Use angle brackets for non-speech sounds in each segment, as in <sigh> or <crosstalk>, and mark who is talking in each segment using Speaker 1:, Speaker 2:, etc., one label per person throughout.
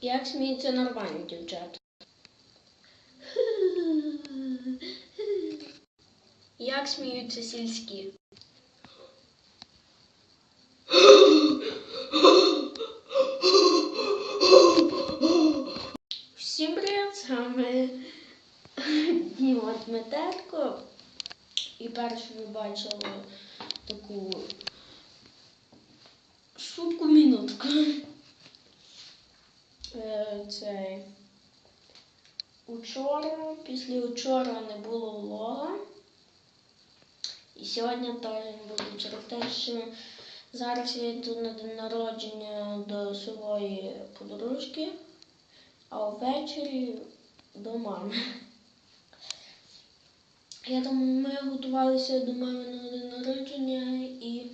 Speaker 1: Як сміються нормальні дівчата? Як сміються сільські? Всім привіт, з вами Діма Дмитерко. І перше ви бачили таку шутку Е, Це учора, після учора не було влога. І сьогодні теж буде через те, що зараз я йду на день народження до своєї подружки, а ввечері до мами. Я там, ми готувалися до маминого день народження і,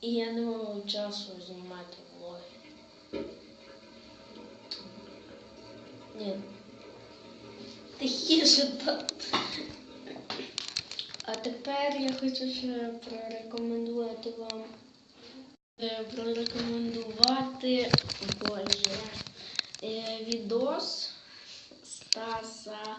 Speaker 1: і я не мав часу знімати Ні. Тихіше тут. А тепер я хочу ще прорекомендувати вам. е, Прорекомендувати Боже е, відос Стаса.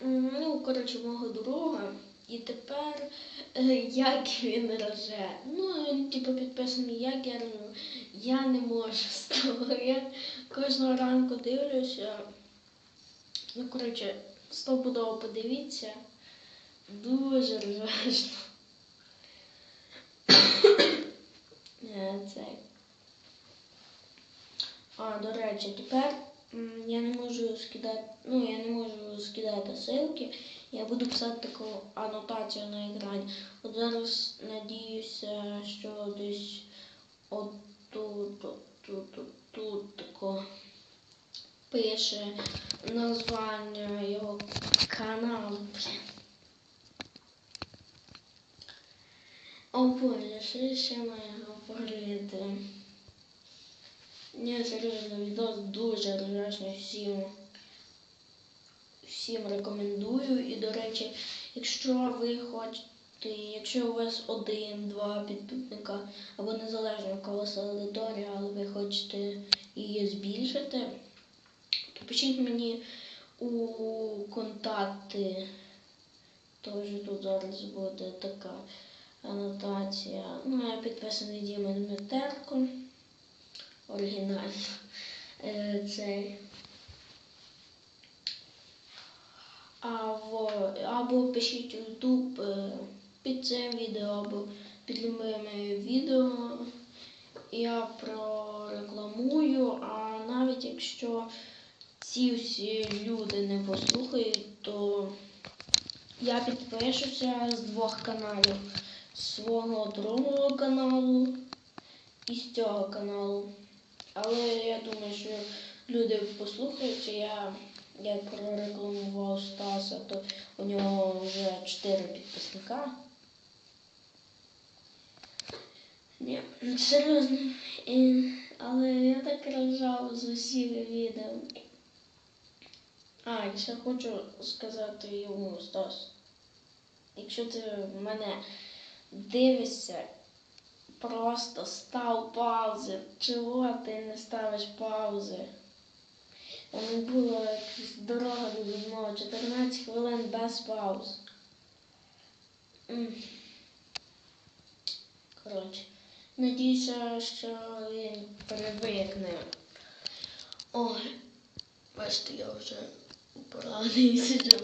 Speaker 1: Ну, коротше, мого друга. І тепер е, як він роже. Ну, він типу підписаний, як я рожу. Я не можу з того. Я кожного ранку дивлюся. Ну, коротше, стопудово подивіться. Дуже ржачно. <coughs> Е, Цей. А, до речі, тепер я не можу скидати, ну, я не можу скидати ссылки. Я буду писати таку анотацію на екрані. От зараз надіюся, що десь отут, отут, отут тако пише названня його каналу. О боже, що ще має говорити? Ні, серйозно, відос дуже ржачний всім. Всім рекомендую. І, до речі, якщо ви хочете, якщо у вас один-два підписника або незалежно в кого аудиторія, але ви хочете її збільшити, то пишіть мені у контакти. Теж тут зараз буде така анотація. Ну, я підписаний Діма Дмитерко. Оригінально. Е, Цей. Або, або пишіть YouTube е, під цим відео, або під любими відео. Я прорекламую, а навіть якщо ці всі люди не послухають, то я підпишуся з двох каналів. З свого другого каналу і з цього каналу. Але я думаю, що люди послухаються. Я як прорекламував Стаса, то у нього вже 4 підписника. Ні, серйозно. І, але я так ржав з усіх відео. А, ще хочу сказати йому, Стас. Якщо ти мене дивишся, просто став паузи. Чого ти не ставиш паузи? У мене була якась дорога до відмови, 14 хвилин без пауз. Коротше, надіюся, що він привикне. Ой, бачите, я вже поранений сиджу.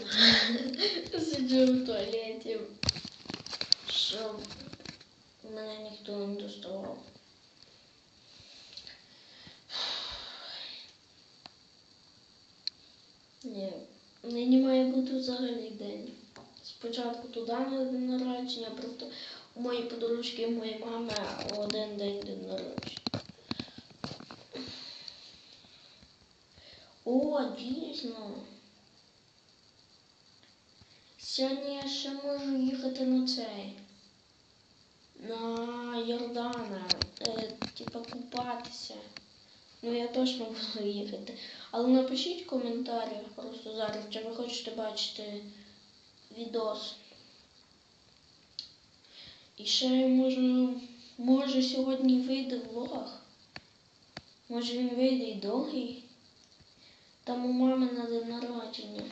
Speaker 1: <laughs> сиджу в туалеті, щоб мене ніхто не доставав. Ні, нині має бути взагалі день. Спочатку туди на день народження, просто у моєї подружки моєї мами один день день народження. О, дійсно. Сьогодні я ще можу їхати на цей. На Йордана. Е, типа купатися. Ну я точно буду <laughs> їхати. Але напишіть в коментарях просто зараз, чи ви хочете бачити відос. І ще може, може сьогодні вийде влог. Може він вийде і довгий? Там у мами на день народження.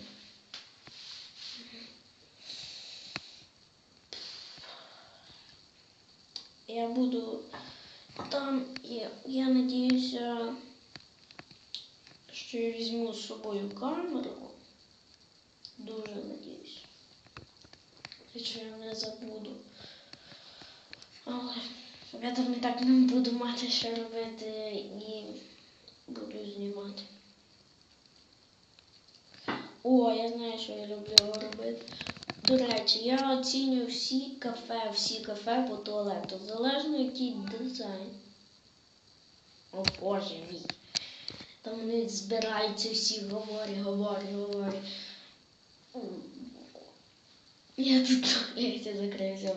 Speaker 1: Я буду там, і я надіюся, що я візьму з собою камеру. Дуже надіюся. Що я не забуду. Але я там і так не буду мати що робити і буду знімати. О, я знаю, що я люблю робити. До речі, я оцінюю всі кафе, всі кафе по туалету, залежно який дизайн. О боже мій. Там вони збираються всі, говорять, говорять, говорять. Я тут <laughs> туалеті закрився,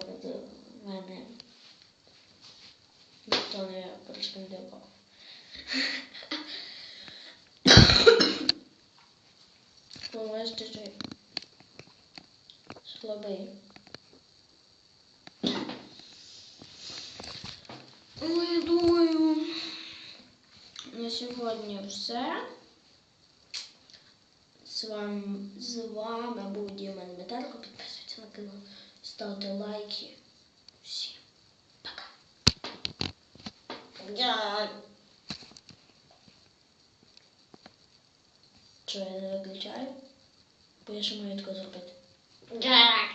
Speaker 1: в мене ніхто не прошкандивав. Весь чужий. Слабий. Ну, я думаю, на сьогодні все. З вами, з вами був Діма Дмитерко. Підписуйтесь на канал, ставте лайки. Всім пока. Я... Що я не виключаю? Бо я ще маю таке зробити. 你出来